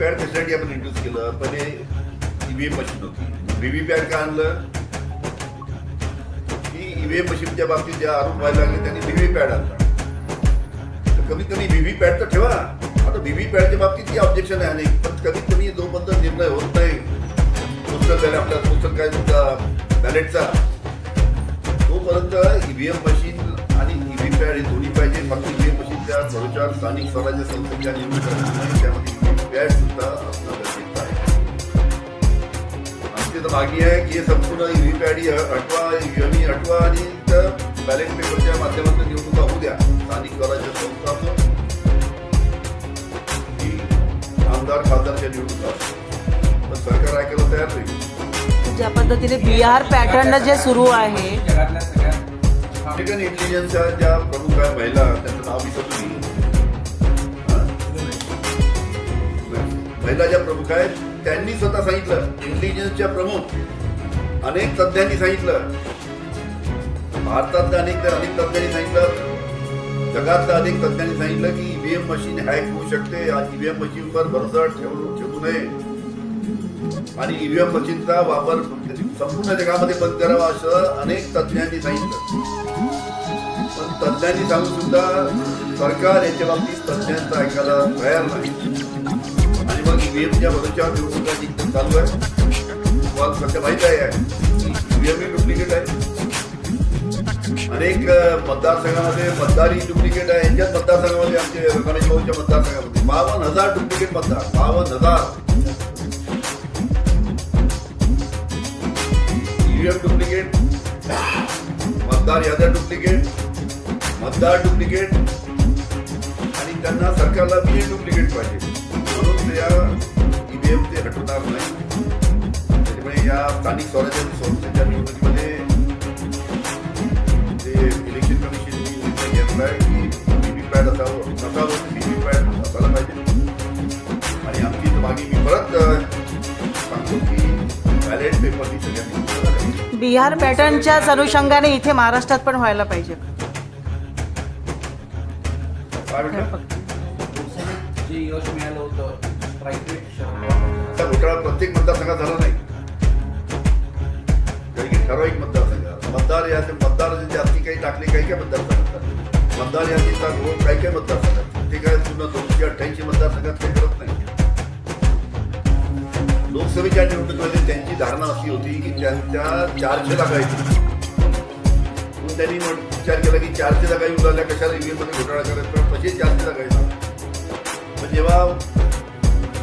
Pad त्याच्यासाठी आपण introduce केलं पण हे ईव्हीएम मशीन होती व्हीव्ही पॅड का आणलं? की ईव्हीएम मशीनच्या बाबतीत ज्या आरोप व्हायला लागले त्यांनी व्हीव्ही पॅड आणला. तर कमीत कमी व्हीव्ही पॅड तर ठेवा. आता व्हीव्ही पॅडच्या बाबतीत ती ऑब्जेक्शन आहे आणि पण कमीत कमी जोपर्यंत निर्णय होत नाही पुस्तक झाले आपल्या पुस्तक काय तुमचा बॅलेटचा तोपर्यंत ईव्हीएम मशीन आणि ईव्हीपॅड हे दोन्ही पाहिजे. फक्त ईव्हीएम मशीनच्या चार स्थानिक स्वराज्य संस्थेच्या निवडणुका त्यामध्ये ईव्हीपॅट सुद्धा असणं गरजेचं आहे आमची तर मागणी आहे की हे संपूर्ण ईव्हीपॅट ही हटवा ईव्हीएम ही हटवा आणि बॅलेट पेपरच्या माध्यमातून निवडणुका होऊ द्या स्थानिक स्वराज्य संस्था असो आमदार खासदारच्या निवडणुका असो पण सरकार ऐकायला तयार नाही। ज्या पद्धतीने बिहार पॅटर्न जे सुरू आहे अमेरिकन इंटेलिजन्सच्या ज्या प्रमुख आहे महिला त्यांचं नाव विसरतो महिला ज्या प्रमुख आहेत त्यांनी स्वतः सांगितलं इंटेलिजन्सच्या प्रमुख अनेक तज्ज्ञांनी सांगितलं. भारतातल्या अनेक अनेक तज्ज्ञांनी सांगितलं. जगातल्या अनेक तज्ज्ञांनी सांगितलं की ईव्हीएम मशीन हॅक होऊ शकते ईव्हीएम मशीनवर भरोसा ठेवू ठेवू नये. आणि ईव्हीएम मशीनचा वापर संपूर्ण जगामध्ये बंद करावा असं अनेक तज्ज्ञांनी सांगितलं. पण तज्ज्ञांनी सांगून सुद्धा सरकार याच्या बाबतीत तज्ज्ञांचा ऐकायला तयार नाही. आणि मग ईव्हीएमच्या भरोश्यावर निवडणुका जिंकून चालू आहे तुम्हाला सध्या माहिती आहे ईव्हीएम ही डुप्लिकेट आहे अनेक अ, मतदारसंघामध्ये मतदारही डुप्लिकेट आहे यांच्याच मतदारसंघामध्ये आमचे गणेश भाऊच्या मतदारसंघामध्ये बावन्न हजार डुप्लिकेट मतदार बावन्न हजार ईव्हीएम डुप्लिकेट मतदार याद्या डुप्लिकेट मतदार डुप्लिकेट आणि त्यांना सरकारला बी डुप्लिकेट पाहिजे म्हणून ते या ईव्हीएम ते हटवणार नाही. त्याच्यामुळे या स्थानिक स्वराज्य संस्थेच्या निवडणुकीमध्ये ते इलेक्शन कमिशननी निर्णय घेतलाय की व्हीव्हीपॅट असावं नसावं व्हीव्हीपॅट असायला पाहिजे. आणि आमची तर मागे मी परत अ, सांगतो की बॅलेट पेपरनी सगळ्यांनी करायला पाहिजे. बिहार पॅटर्नच्याच अनुषंगाने इथे महाराष्ट्रात पण व्हायला पाहिजे. जे यश मिळालं होतं strike घोटाळा प्रत्येक मतदारसंघात झाला नाही. काही काही ठराविक मतदारसंघात. मतदार यादी मतदार जास्ती काही टाकले काही काही मतदारसंघात. मतदार यादीचा घोळ काही काही मतदारसंघात. ते काय पूर्ण दोनशे अठ्ठ्याऐंशी मतदारसंघात काही करत नाही. लोकसभेच्या निवडणुकीमध्ये त्यांची धारणा अशी होती की त्यांच्या चारशे जागा येतील म्हणून त्यांनी विचार केला की चारशे जागा येऊन राहिल्या कशाला ईव्हीएममध्ये घोटाळा करायचा? कसे चारशे जागा येतात जेव्हा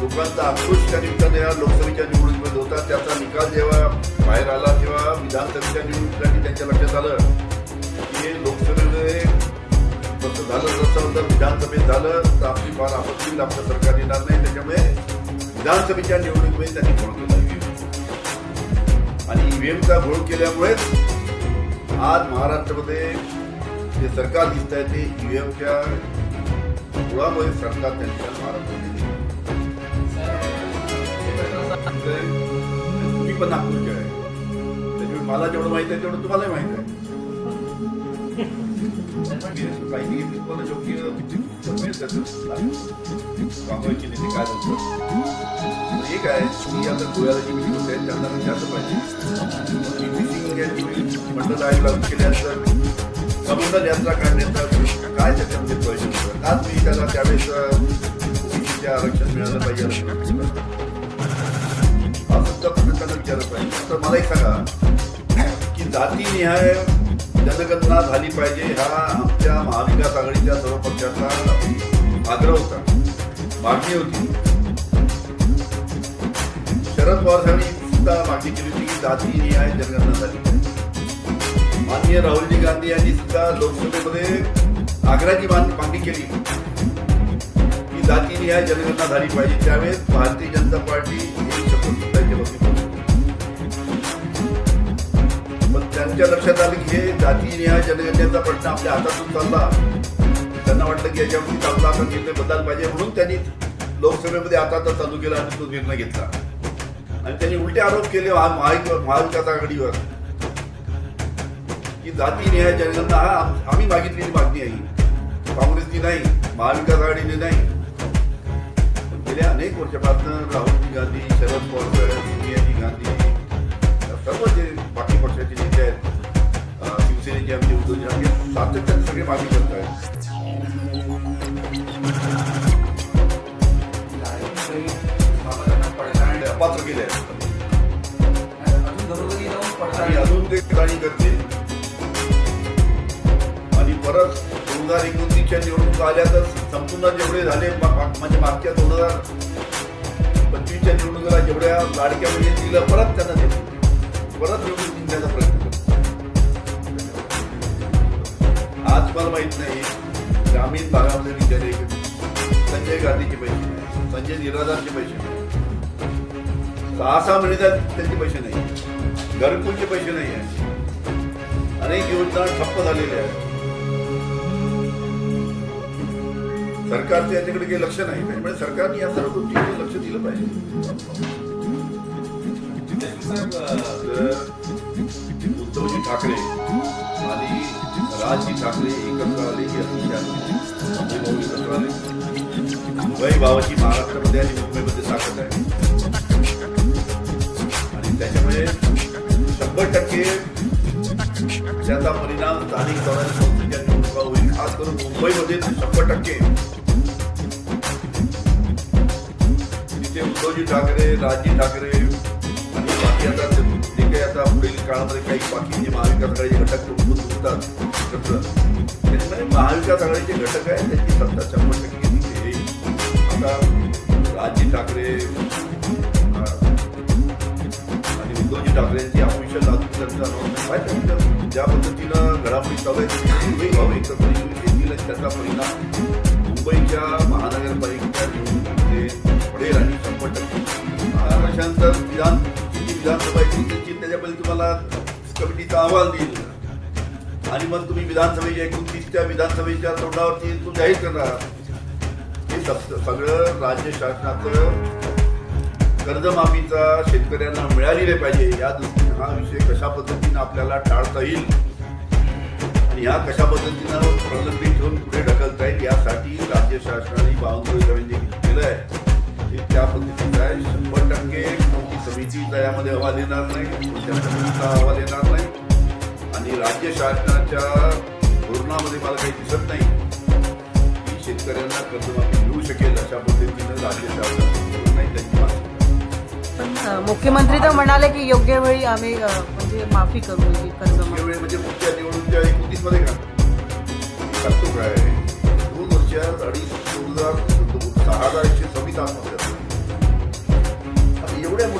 लोकांचा आक्रोश त्या निमित्ताने या लोकसभेच्या निवडणुकीमध्ये होता. त्याचा निकाल जेव्हा बाहेर आला तेव्हा विधानसभेच्या निवडणुकीसाठी त्यांच्या लक्षात आलं. की हे लोकसभेमध्ये तसं झालं तसं जर विधानसभेत झालं. तर आपली फार आपत्ती आपलं सरकार येणार नाही. त्याच्यामुळे विधानसभेच्या निवडणुकीमध्ये त्यांनी घोळ केला. आणि ईव्हीएमचा घोळ केल्यामुळेच आज महाराष्ट्रामध्ये जे सरकार दिसत आहे ते ईव्हीएमच्या घोळामुळे सरकार त्यांच्या तुम्ही पण नागपूरचे आहे. त्याच्यामुळे मला जेवढं माहीत आहे तेवढं तुम्हालाही माहीत आहे. माहिती घेतली तुम्हाला योग्य मिळत कामाची नेते काय बोलतात एक आहे की आता गोव्याला जी मिटिंग होते त्यांना विचारलं पाहिजे. मंडळ आयोग लागू केल्यानंतर समुद्र यात्रा काढण्याचा काय त्याच्यामध्ये प्रयोजन होतं? का तुम्ही त्याला त्यावेळेस आरक्षण मिळालं पाहिजे असं म्हटलं? हा सुद्धा विचारलं पाहिजे. तर मला एक सांगा की जातीनिहाय जनगणना झाली पाहिजे. हा आमच्या महाविकास आघाडीच्या सर्व पक्षाचा आग्रह होता. मागणी होती. शरद पवार साहेबांनी सुद्धा मागणी केली होती की जातीनिहाय जनगणना झाली पाहिजे. माननीय राहुलजी गांधी यांनी सुद्धा लोकसभेमध्ये आग्रहाची मान- मागणी केली. की जातीनिहाय जनगणना झाली पाहिजे. त्यावेळेस भारतीय जनता पार्टी पण त्यांच्या लक्षात आलं की हे जातीनिहाय जनगणनेचा प्रश्न आपल्या हातातून चालला. त्यांना वाटलं की याच्यावरती चालला आता निर्णय बदल पाहिजे म्हणून त्यांनी लोकसभेमध्ये आता आता चालू केला आणि तो निर्णय घेतला. आणि त्यांनी उलटे आरोप केले महाविकास आघाडीवर. की आहे जनगणना हा आम्ही मागितलेली मागणी आहे. काँग्रेसची नाही महाविकास आघाडीने नाही. गेल्या अनेक वर्षापासून राहुलजी गांधी शरद पवार सोनियाजी गांधी सर्व जे बाकी पक्षाचे नेते आहेत शिवसेनेचे आमचे उद्धवजी आम्ही सातत्याने सगळे मागणी करत आहेत. पात्र अपात्र केले आहेत. अजून ते ठिकाणी करतील. परत दोन हजार एकोणतीसच्या निवडणुका आल्या तर संपूर्ण जेवढे झाले म्हणजे मागच्या दोन हजार पंचवीसच्या निवडणुकीला जेवढ्या लाडक्या म्हणजे दिलं परत त्यांना देतील परत निवडणूक जिंकण्याचा प्रयत्न करतील आज मला माहीत नाही ग्रामीण भागामध्ये विचार संजय गांधीचे पैसे नाही संजय निराधारचे पैसे नाही. सहा सहा महिन्यात त्यांचे पैसे नाही. घरकुलचे पैसे नाही आहे. अनेक योजना ठप्प झालेल्या आहेत. सरकारचं याच्याकडे काही लक्ष नाही. त्यामुळे सरकारने या सर्व गोष्टीकडे लक्ष दिलं पाहिजे. उद्धवजी ठाकरे आणि राजजी ठाकरे एकत्र आले की अतिशय एकत्र आले. मुंबई भावाची महाराष्ट्रामध्ये आणि मुंबईमध्ये ताकद आहे. आणि त्याच्यामुळे शंभर टक्के त्याचा परिणाम स्थानिक स्वराज्य संस्थेच्या निवडणुका होईल. खास करून मुंबईमध्ये शंभर टक्के उद्धवजी ठाकरे राजजी ठाकरे आणि बाकी आता जे काही आता पुढील काळामध्ये काही बाकी जे महाविकास आघाडीचे घटक उद्भूत होतात एकत्र त्याच्यामुळे महाविकास आघाडीचे घटक आहेत त्यांची सत्ता शंभर टक्के तिथे येईल आता राजजी ठाकरे आणि उद्धवजी ठाकरे यांची ऑफिशियल अजून चर्चा पाहिजे ज्या पद्धतीनं घडामोडी चालू आहे मुंबई भाऊ एकत्र येऊन त्याचा परिणाम मुंबईच्या महानगरपालिकेच्या निवडणुकीमध्ये तुम्हाला कमिटीचा अहवाल देईल. आणि मग तुम्ही विधानसभेच्या एकोणतीसच्या विधानसभेच्या तोंडावरती तो जाहीर करणार हे सगळं राज्य शासनाचं कर्जमाफीचा शेतकऱ्यांना मिळालेले पाहिजे. या दृष्टीने हा विषय कशा पद्धतीनं आपल्याला टाळता येईल? आणि ह्या कशा पद्धतीनं प्रलंबित ठेवून पुढे ढकलता येईल? यासाठी राज्य शासनाने बावनकुळे जे केलं आहे. त्या पद्धतीचं आहे. शंभर टक्के कोणती समितीचा यामध्ये अहवाल येणार नाही. कोणत्या समितीचा अहवाल येणार नाही. आणि राज्य शासनाच्या धोरणामध्ये मला काही दिसत नाही. की शेतकऱ्यांना कर्जमाफी मिळू शकेल अशा पद्धतीनं राज्य शासन नाही त्यांची मुख्यमंत्री तर म्हणाले की योग्य वेळी आम्ही म्हणजे माफी करू कर्ज योग्य वेळ म्हणजे पुढच्या निवडणुकीच्या एकोणतीसमध्ये का सांगतो काय? दोन वर्षात अडीच दोन हजार सहा हजार एकशे सव्वीस आत्महत्या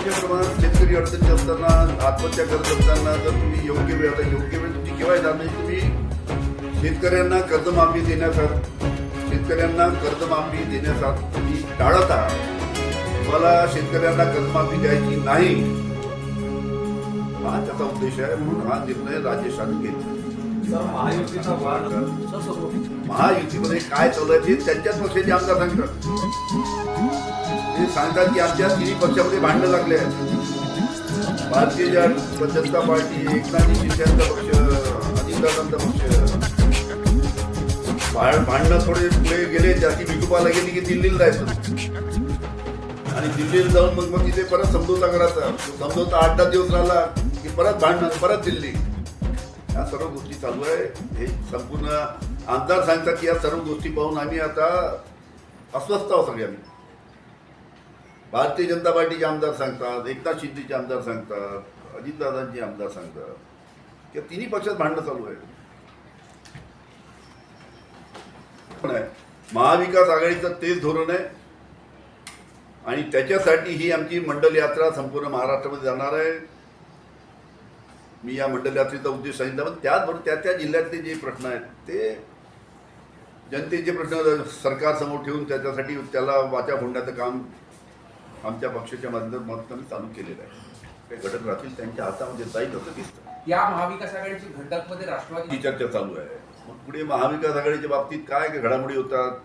मोठ्या प्रमाणात शेतकरी अडचणी असताना आत्महत्या करत असताना जर तुम्ही योग्य वेळ आता योग्य वेळ तुमची केव्हा येणार नाही तुम्ही शेतकऱ्यांना कर्जमाफी देण्यासाठी शेतकऱ्यांना कर्जमाफी देण्यासाठी तुम्ही टाळत आहात. तुम्हाला शेतकऱ्यांना कर्जमाफी द्यायची नाही. हा त्याचा उद्देश आहे म्हणून हा निर्णय राज्य शासन घेतला महायुतीमध्ये काय चालू आहे ते त्यांच्याच पक्षाचे आमदार सांगतात. ते सांगतात की आमच्या तिन्ही पक्षामध्ये भांडणं लागले आहेत. भारतीय जनता पार्टी एकनाथ शिंदेचा पक्ष अजितदादांचा पक्ष. भांडणं थोडे पुढे गेले त्याची विकुपाला गेली की दिल्लीला जायचं. आणि दिल्लीला जाऊन मग मग तिथे परत समजोता करायचा. समजोता आठ दहा दिवस राहिला की परत भांडणं परत दिल्ली. या सर्व गोष्टी चालू आहे. हे संपूर्ण आमदार सांगतात की या सर्व गोष्टी पाहून आम्ही आता अस्वस्थ आहोत सगळे आम्ही. भारतीय जनता पार्टीचे आमदार सांगतात एकनाथ शिंदेचे आमदार सांगतात अजितदादांचे आमदार सांगतात. या तिन्ही पक्षात भांडणं चालू आहे पण आहे. महाविकास आघाडीचं तेच धोरण आहे. आणि त्याच्यासाठी ही आमची मंडल यात्रा संपूर्ण महाराष्ट्रामध्ये जाणार आहे. मी या मंडल यात्रेचा उद्देश सांगितला पण त्याचबरोबर त्या त्या जिल्ह्यातले जे प्रश्न आहेत ते जनतेचे प्रश्न सरकारसमोर ठेवून त्याच्यासाठी त्याला वाचा फोडण्याचं काम आमच्या पक्षाच्या माध्यमातून चालू केलेलं आहे. काही घटक राहतील त्यांच्या हातामध्ये जाईल असं दिसतं. या महाविकास आघाडीचे घटकमध्ये राष्ट्रवादी ही चर्चा चालू आहे. मग पुढे महाविकास आघाडीच्या बाबतीत काय काय घडामोडी होतात?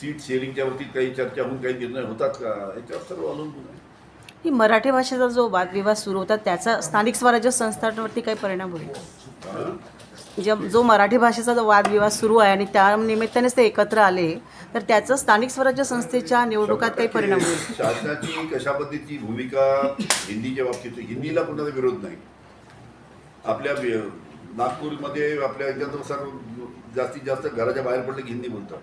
सीट शेअरिंगच्या बाबतीत काही चर्चा होऊन काही निर्णय होतात का? याच्यावर सर्व अवलंबून आहे. ही मराठी भाषेचा जो वादविवाद सुरू होता त्याचा स्थानिक स्वराज्य संस्थांवरती काही परिणाम होईल? जे- जो मराठी भाषेचा जो वादविवाद सुरू आहे आणि त्या निमित्तानेच ते एकत्र आले तर त्याचं स्थानिक स्वराज्य संस्थेच्या निवडणुकात काही परिणाम होईल? शासनाची कशा पद्धतीची भूमिका हिंदीच्या बाबतीत? हिंदीला कोणाचा विरोध नाही. आपल्या नागपूरमध्ये आपल्या सर्व जास्तीत जास्त घराच्या बाहेर पडलं की हिंदी बोलतात.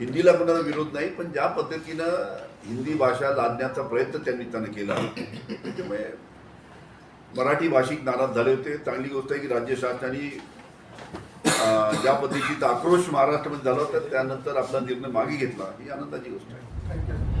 हिंदीला कोणाला विरोध नाही पण ज्या पद्धतीनं हिंदी भाषा लादण्याचा प्रयत्न त्यांनी त्यानं केला. त्याच्यामुळे मराठी भाषिक नाराज झाले होते. चांगली गोष्ट आहे की राज्य शासनाने ज्या पद्धतीचा आक्रोश महाराष्ट्रामध्ये झाला होता त्यानंतर आपला निर्णय मागे घेतला. ही आनंदाची गोष्ट आहे.